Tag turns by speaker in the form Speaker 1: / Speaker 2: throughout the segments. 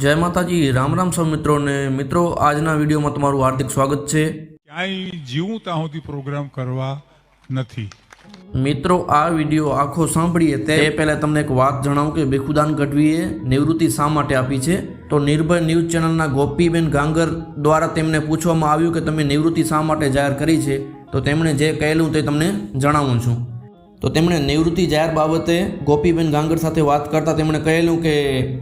Speaker 1: જય માતાજી રામ રામ સૌ મિત્રોને મિત્રો આજના વિડીયોમાં તમારું હાર્દિક સ્વાગત છે.
Speaker 2: ક્યાંય જીવું ત્યાં સુધી પ્રોગ્રામ કરવા નથી.
Speaker 1: મિત્રો આ વીડિયો આખો સાંભળીએ તે પહેલાં તમને એક વાત જણાવું કે ભીખુદાન ગઢવીએ નિવૃત્તિ શા માટે આપી છે? તો નિર્ભય ન્યૂઝ ચેનલના ગોપીબેન ગાંગર દ્વારા તેમને પૂછવામાં આવ્યું કે તમે નિવૃત્તિ શા માટે જાહેર કરી છે? તો તેમણે જે કહેલું તે તમને જણાવું છું. તો તેમણે નિવૃત્તિ જાહેર બાબતે ગોપીબેન ગાંગર સાથે વાત કરતા તેમણે કહેલું કે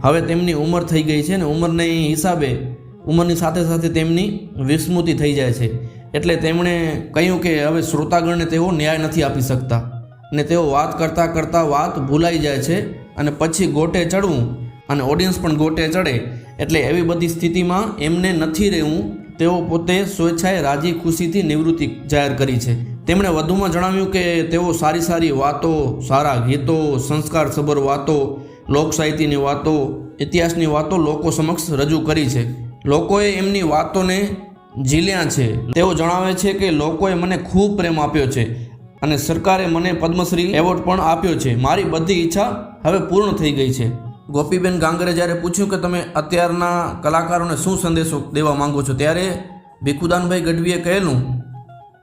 Speaker 1: હવે તેમની ઉંમર થઈ ગઈ છે ને ઉંમરને હિસાબે ઉંમરની સાથે સાથે તેમની વિસ્મૃતિ થઈ જાય છે. એટલે તેમણે કહ્યું કે હવે શ્રોતાગણને તેઓ ન્યાય નથી આપી શકતા અને તેઓ વાત કરતાં કરતાં વાત ભૂલાઈ જાય છે અને પછી ગોટે ચડવું અને ઓડિયન્સ પણ ગોટે ચડે. એટલે એવી બધી સ્થિતિમાં એમને નથી રહેવું. તેઓ પોતે સ્વેચ્છાએ રાજી ખુશીથી નિવૃત્તિ જાહેર કરી છે. તેમણે વધુમાં જણાવ્યું કે તેઓ સારી સારી વાતો, સારા ગીતો સંસ્કારસભર વાતો, લોક સાહિત્યની વાતો, ઇતિહાસની વાતો લોકો સમક્ષ રજૂ કરી છે. લોકોએ એમની વાતોને ઝીલ્યા છે. તેઓ જણાવે છે કે લોકોએ મને ખૂબ પ્રેમ આપ્યો છે અને સરકારે મને પદ્મશ્રી એવોર્ડ પણ આપ્યો છે. મારી બધી ઈચ્છા હવે પૂર્ણ થઈ ગઈ છે. ગોપીબેન ગાંગરે જ્યારે પૂછ્યું કે તમે અત્યારના કલાકારોને શું સંદેશો દેવા માંગો છો, ત્યારે ભીખુદાનભાઈ ગઢવીએ કહેલું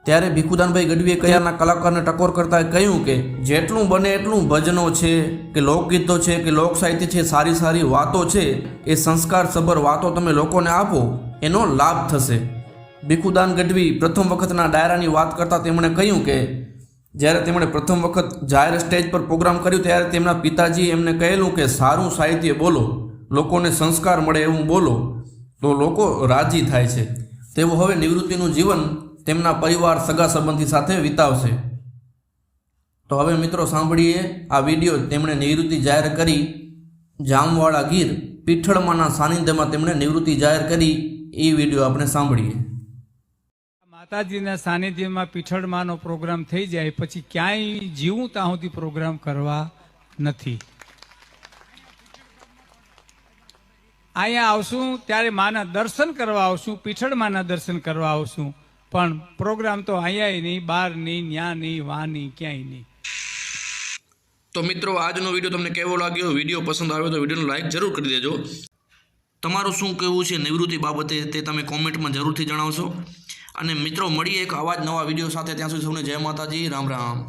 Speaker 1: ત્યારે ભીખુદાનભાઈ ગઢવીએ કયાના કલાકારને ટકોર કરતા કહ્યું કે, જેટલું બને એટલું ભજનો છે, કે લોકગીતો છે, કે લોક સાહિત્ય છે, સારી સારી વાતો છે, એ સંસ્કારસભર વાતો તમે લોકોને આપો, એનો લાભ થશે. ભીખુદાન ગઢવી પ્રથમ વખતના ડાયરાની વાત કરતાં તેમણે કહ્યું કે, જ્યારે તેમણે પ્રથમ વખત જાહેર સ્ટેજ પર પ્રોગ્રામ કર્યું, ત્યારે તેમના પિતાજીએ એમને કહેલું કે, સારું સાહિત્ય બોલો, લોકોને સંસ્કાર મળે એવું બોલો, તો લોકો રાજી થાય છે તેઓ હવે નિવૃત્તિનું જીવન તેમના પરિવાર, સગા સંબંધી સાથે વિતાવશે. તો હવે મિત્રો સાંભળીએ આ વીડિયો તેમણે નિવૃત્તિ જાહેર કરી. જામવાળા ગીર પીઠળમાંના સાનિધ્યમાં તેમણે નિવૃત્તિ જાહેર કરી. એ વીડિયો આપણે સાંભળીએ.
Speaker 3: માતાજીના સાનિધ્યમાં પીઠળમાંનો પ્રોગ્રામ થઈ જાય, પછી ક્યાંય જીવું ત્યાં સુધી પ્રોગ્રામ કરવા નથી. અહીંયા આવશું, ત્યારે માના દર્શન કરવા આવશું, પીઠળમાંના દર્શન કરવા આવશું. પણ પ્રોગ્રામ તો અહીંયા નહીં બહાર નહીં ન્યા નહીં વા નહીં ક્યાંય નહીં.
Speaker 1: તો મિત્રો, આજનો વીડિયો તમને કેવો લાગ્યો? વીડિયો પસંદ આવ્યો તો વિડીયોને લાઇક જરૂર કરી દેજો. તમારું શું કહેવું છે નિવૃત્તિ બાબતે તે તમે કોમેન્ટમાં જરૂરથી જણાવશો. અને મિત્રો, મળીએ એક આવા જ નવા વીડિયો સાથે. ત્યાં સુધી સૌને જય માતાજી. રામ રામ.